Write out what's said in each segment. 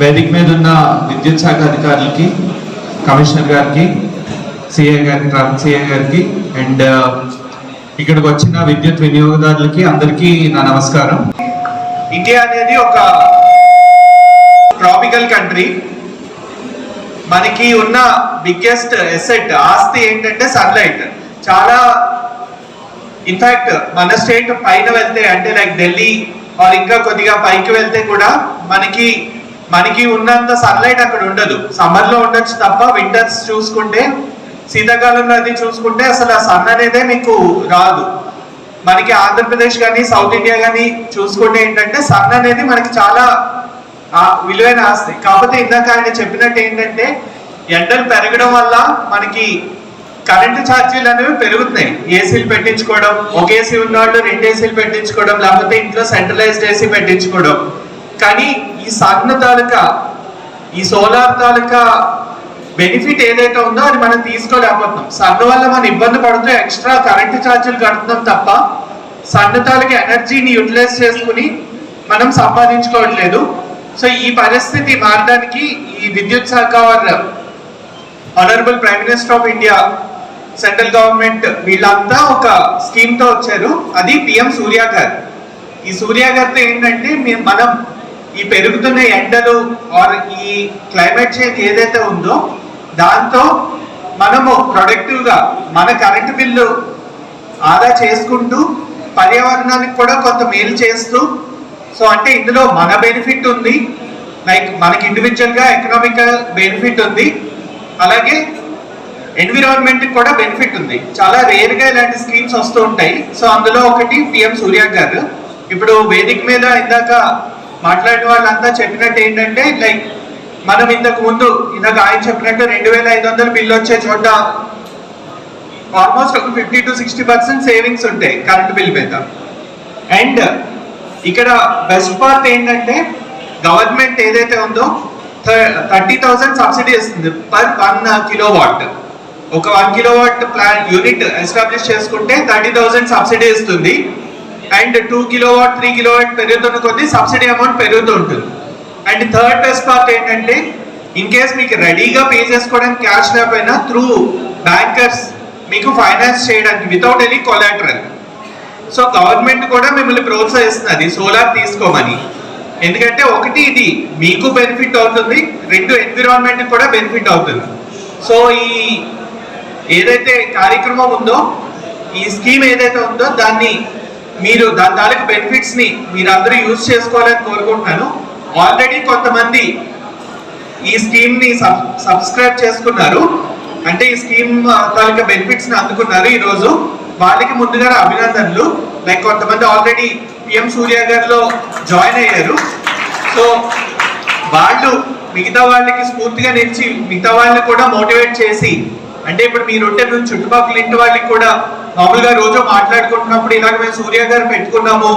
వేదిక మీద ఉన్న విద్యుత్ శాఖ అధికారులకి కమిషనర్ గారికి సిఐ గారికి ట్రాఫిక్ సిఐ గారికి అండ్ uh, ఇక్కడికి వచ్చిన విద్యుత్ వినియోగదారులకి అందరికీ నా నమస్కారం. ఇండియా అనేది ఒక ట్రాపికల్ కంట్రీ. మనకి ఉన్న బిగ్గెస్ట్ ఎసెట్ ఆస్తి ఏంటంటే సన్లైట్. చాలా ఇన్ఫాక్ట్ మన స్టేట్ పైన వెళ్తే అంటే లైక్ ఢిల్లీ ఆర్ ఇంకా కొద్దిగా పైకి వెళ్తే కూడా మనకి మనకి ఉన్నంత సన్లైట్ అక్కడ ఉండదు. సమ్మర్లో ఉండొచ్చు తప్ప వింటర్స్ చూసుకుంటే శీతాకాలంలో అది చూసుకుంటే అసలు ఆ సన్ అనేదే మీకు రాదు. మనకి ఆంధ్రప్రదేశ్ కానీ సౌత్ ఇండియా కానీ చూసుకుంటే ఏంటంటే సన్ అనేది మనకి చాలా విలువైన ఆస్తి. కాకపోతే ఇందాక ఆయన చెప్పినట్టు ఏంటంటే ఎండలు పెరగడం వల్ల మనకి కరెంటు ఛార్జీలు అనేవి పెరుగుతున్నాయి. ఏసీలు పెట్టించుకోవడం ఒక ఏసీ ఉన్నవాళ్ళు రెండు ఏసీలు పెట్టించుకోవడం లేకపోతే ఇంట్లో సెంట్రలైజ్డ్ ఏసీ పెట్టించుకోవడం. కానీ ఈ సన్ తాలూకా ఈ సోలార్ తాలూకా బెనిఫిట్ ఏదైతే ఉందో అది మనం తీసుకోలేకపోతున్నాం. సన్ వల్ల మనం ఇబ్బంది పడుతూ ఎక్స్ట్రా కరెంటు ఛార్జీలు కడుతున్నాం తప్ప సన్ తాలూకా ఎనర్జీని యూటిలైజ్ చేసుకుని మనం సంపాదించుకోవట్లేదు. సో ఈ పరిస్థితి మారడానికి ఈ విద్యుత్ శాఖ honourable prime minister of India central government వీళ్ళంతా ఒక స్కీమ్తో వచ్చారు. అది పిఎం సూర్య గారు. ఈ సూర్య గారితో ఏంటంటే మనం ఈ పెరుగుతున్న ఎండలు ఆర్ ఈ క్లైమేట్ చేంజ్ ఏదైతే ఉందో దాంతో మనము ప్రొడక్టివ్గా మన కరెంటు బిల్లు ఆదా చేసుకుంటూ పర్యావరణానికి కూడా కొంత మేలు చేస్తూ సో అంటే ఇందులో మన బెనిఫిట్ ఉంది. లైక్ మనకి ఇండివిజువల్గా ఎకనామికల్ బెనిఫిట్ ఉంది. అలాగే ఎన్విరాన్మెంట్కి కూడా బెనిఫిట్ ఉంది. చాలా రేర్గా ఇలాంటి స్కీమ్స్ వస్తూ ఉంటాయి. సో అందులో ఒకటి పిఎం సూర్య గారు. ఇప్పుడు వేదిక మీద ఇందాక మాట్లాడిన వాళ్ళంతా చెప్పినట్టు ఏంటంటే లైక్ మనం ఇంతకు ముందు ఇందాక ఆయన చెప్పినట్టు రెండు వేల ఐదు వందల బిల్లు వచ్చే చోట ఆల్మోస్ట్ ఒక fifty to sixty percent savings ఉంటాయి కరెంట్ బిల్ మీద. అండ్ ఇక్కడ బెస్ట్ పార్ట్ ఏంటంటే గవర్నమెంట్ ఏదైతే ఉందో థర్టీ థౌసండ్ సబ్సిడీ ఇస్తుంది పర్ వన్ కిలో వాట్ ఒక one kilowatt plan unit establish చేసుకుంటే థర్టీ థౌసండ్ సబ్సిడీ ఇస్తుంది. And two kilowatt three kilowatt పెరుగుతున్న కొద్దీ సబ్సిడీ అమౌంట్ పెరుగుతూ ఉంటుంది. అండ్ థర్డ్ బెస్ట్ పార్ట్ ఏంటంటే ఇన్ కేస్ మీకు రెడీగా పే చేసుకోవడానికి క్యాష్ లేకపోయినా త్రూ బ్యాంకర్స్ మీకు ఫైనాన్స్ చేయడానికి without any collateral so government కూడా మిమ్మల్ని ప్రోత్సహిస్తున్నది సోలార్ తీసుకోమని. ఎందుకంటే ఒకటి ఇది మీకు బెనిఫిట్ అవుతుంది రెండు ఎన్విరాన్మెంట్ కూడా బెనిఫిట్ అవుతుంది. సో ఈ ఏదైతే కార్యక్రమం ఉందో ఈ స్కీమ్ ఏదైతే ఉందో దాన్ని మీరు దాని తాలూకు బెనిఫిట్స్ని మీరు అందరూ యూజ్ చేసుకోవాలని కోరుకుంటున్నాను. ఆల్రెడీ కొంతమంది ఈ స్కీమ్ని సబ్స్క్రైబ్ చేసుకున్నారు. అంటే ఈ స్కీమ్ తాలూకా బెనిఫిట్స్ని అందుకున్నారు ఈ రోజు వాళ్ళకి ముందుగా అభినందనలు. లైక్ కొంతమంది ఆల్రెడీ పిఎం సూర్య గారిలో జాయిన్ అయ్యారు. సో వాళ్ళు మిగతా వాళ్ళకి స్ఫూర్తిగా నిలిచి మిగతా వాళ్ళని కూడా మోటివేట్ చేసి అంటే ఇప్పుడు మీరుంటే మేము చుట్టుపక్కల ఇంటి వాళ్ళకి కూడా మామూలుగా రోజు మాట్లాడుకుంటున్నప్పుడు ఇలాగ మేము సూర్య గారు పెట్టుకున్నాము.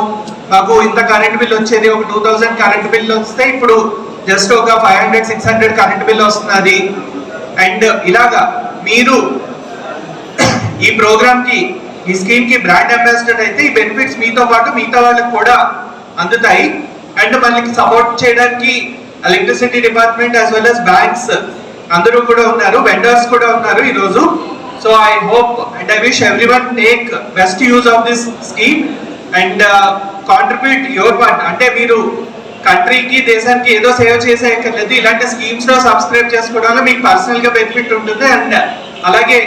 మాకు ఇంత కరెంట్ బిల్ వచ్చేది ఒక టూ థౌసండ్ కరెంట్ బిల్ వస్తే ఇప్పుడు జస్ట్ ఒక five hundred six hundred current bill వస్తున్నది అండ్ ఇలాగా మీరు ఈ ప్రోగ్రామ్కి ఈ స్కీమ్కి బ్రాండ్ అంబాసిడర్ అయితే ఈ బెనిఫిట్స్ మీతో పాటు మిగతా వాళ్ళకి కూడా అందుతాయి. అండ్ మనకి సపోర్ట్ చేయడానికి electricity department as well as banks అందరూ కూడా ఉన్నారు వెండర్స్ కూడా ఉన్నారు ఈరోజు. So I hope and I wish everyone take best use of this scheme and contribute your part అంటే మీరు కంట్రీకి దేశానికి ఏదో సేవ లేదు ఇలాంటి స్కీమ్స్లో సబ్స్క్రైబ్ చేసుకోవడం వల్ల మీకు పర్సనల్గా బెనిఫిట్ ఉంటుంది అండ్ అలాగే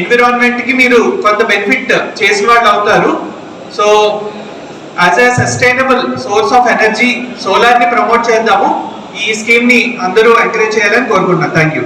ఎన్విరాన్మెంట్కి మీరు కొంత బెనిఫిట్ చేసిన వాళ్ళు అవుతారు. So as a sustainable source of energy సోలార్ని promote చేద్దాము. ఈ స్కీమ్ని అందరూ ఎంకరేజ్ చేయాలని కోరుకుంటున్నాను. Thank you